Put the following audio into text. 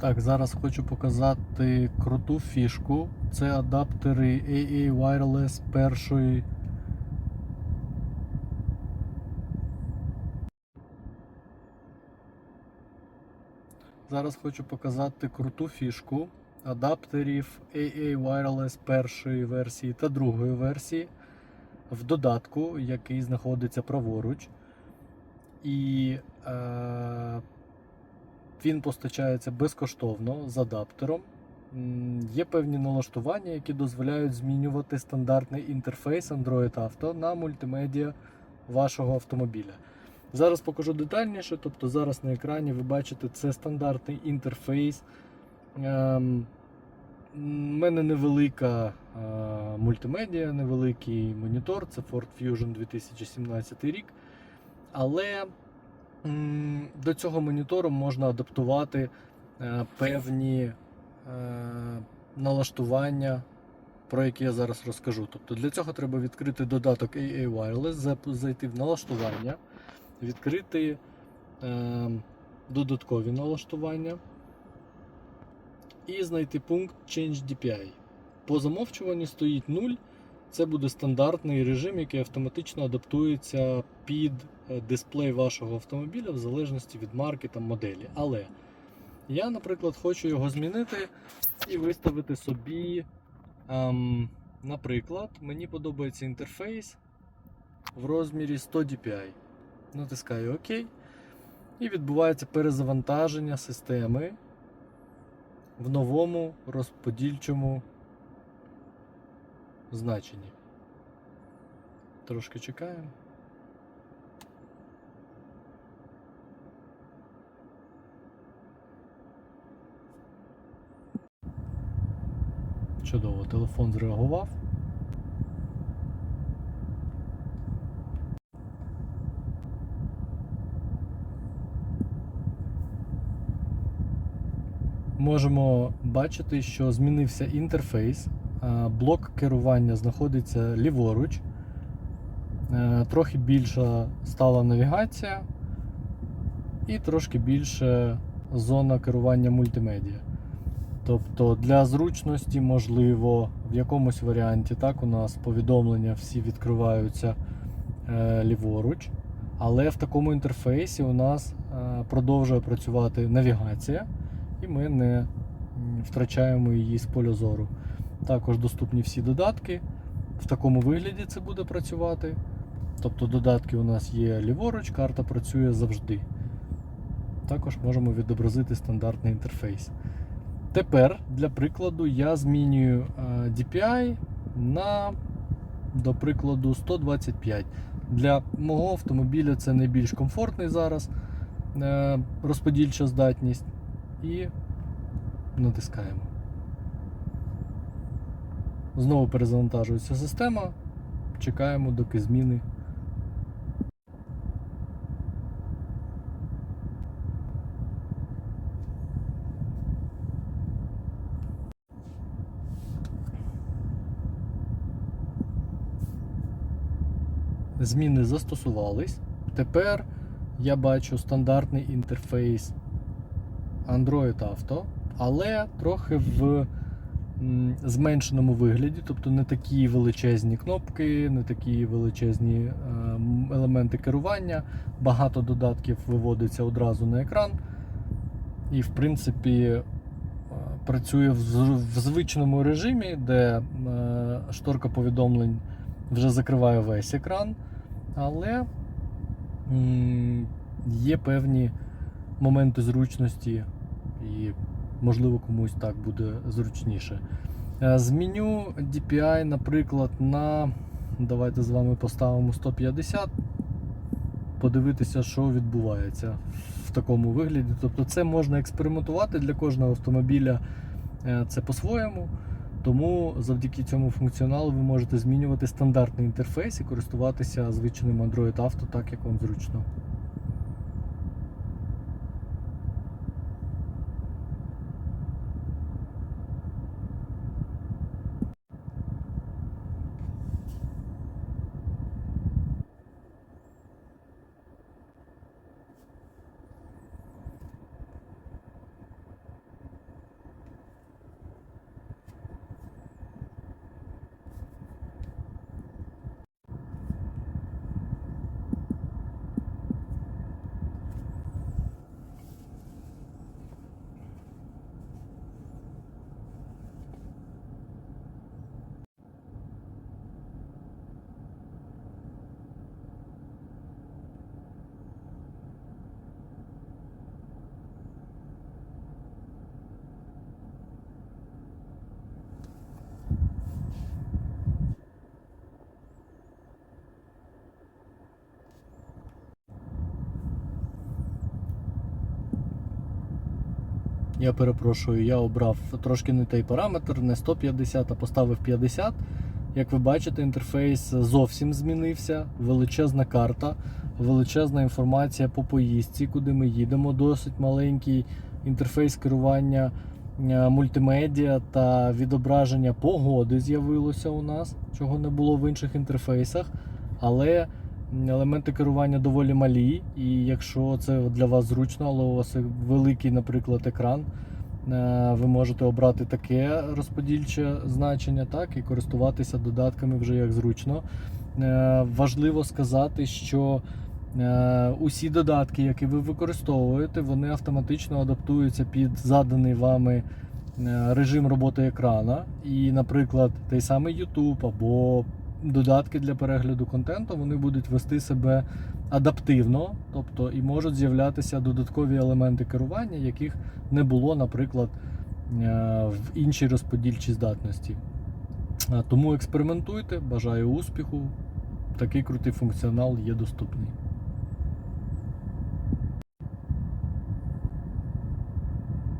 Так, зараз хочу показати круту фішку. Це адаптери AA Wireless першої. Зараз хочу показати круту фішку адаптерів AA Wireless першої версії та другої версії в додатку, який знаходиться праворуч. І е, він постачається безкоштовно з адаптером. Є певні налаштування, які дозволяють змінювати стандартний інтерфейс Android Auto на мультимедіа вашого автомобіля. Зараз покажу детальніше, тобто зараз на екрані ви бачите це стандартний інтерфейс. Ем, У мене невелика е, мультимедіа, невеликий монітор, це Ford Fusion 2017 рік. Але до цього монітору можна адаптувати е, певні е, налаштування, про які я зараз розкажу. Тобто для цього треба відкрити додаток AA Wireless, зайти в налаштування, відкрити е, додаткові налаштування і знайти пункт Change DPI. По замовчуванню стоїть 0. Це буде стандартний режим, який автоматично адаптується під е, дисплей вашого автомобіля в залежності від марки та моделі. Але я, наприклад, хочу його змінити і виставити собі. ем, наприклад, мені подобається інтерфейс в розмірі 100 DPI. Натискаю ОК. І відбувається перезавантаження системи в новому розподільчому значенні. Трошки чекаємо. Чудово, телефон зреагував. Можемо бачити, що змінився інтерфейс. Е, Блок керування знаходиться ліворуч. Е, Трохи більша стала навігація і трошки більше зона керування мультимедіа. Тобто для зручності, можливо, в якомусь варіанті так у нас повідомлення всі відкриваються е, ліворуч, але в такому інтерфейсі у нас е, продовжує працювати навігація, і ми не втрачаємо її з поля зору. Також доступні всі додатки. В такому вигляді це буде працювати. Тобто додатки у нас є ліворуч, карта працює завжди. Також можемо відобразити стандартний інтерфейс. Тепер, для прикладу, я змінюю е, DPI на, до прикладу, 125. Для мого автомобіля це найбільш комфортний зараз е, розподільча здатність. І натискаємо. Знову перезавантажується система. Чекаємо, доки зміни. Зміни застосувались. Тепер я бачу стандартний інтерфейс Android Auto, але трохи в зменшеному вигляді, тобто не такі величезні кнопки, не такі величезні е, елементи керування. Багато додатків виводиться одразу на екран. І, в принципі, е, працює в звичному режимі, де е, шторка повідомлень вже закриває весь екран, але є певні моменти зручності і, можливо, комусь так буде зручніше. Е, Зміню DPI, наприклад, на давайте з вами поставимо 150, подивитися, що відбувається в такому вигляді. Тобто це можна експериментувати для кожного автомобіля е, це по-своєму. Тому завдяки цьому функціоналу ви можете змінювати стандартний інтерфейс і користуватися звичним Android Auto так, як вам зручно. Я перепрошую, я обрав трошки не той параметр, не 150, а поставив 50. Як ви бачите, інтерфейс зовсім змінився. Величезна карта, величезна інформація по поїздці, куди ми їдемо. Досить маленький інтерфейс керування е, мультимедіа та відображення погоди з'явилося у нас, чого не було в інших інтерфейсах. Але елементи керування доволі малі, і якщо це для вас зручно, але у вас великий, наприклад, екран, е, ви можете обрати таке розподільче значення, так, і користуватися додатками вже як зручно. Е, Важливо сказати, що е, усі додатки, які ви використовуєте, вони автоматично адаптуються під заданий вами режим роботи екрана. І, наприклад, той самий YouTube або додатки для перегляду контенту вони будуть вести себе адаптивно, тобто і можуть з'являтися додаткові елементи керування, яких не було, наприклад, е, в іншій розподільчій здатності. Тому експериментуйте, бажаю успіху. Такий крутий функціонал є доступний.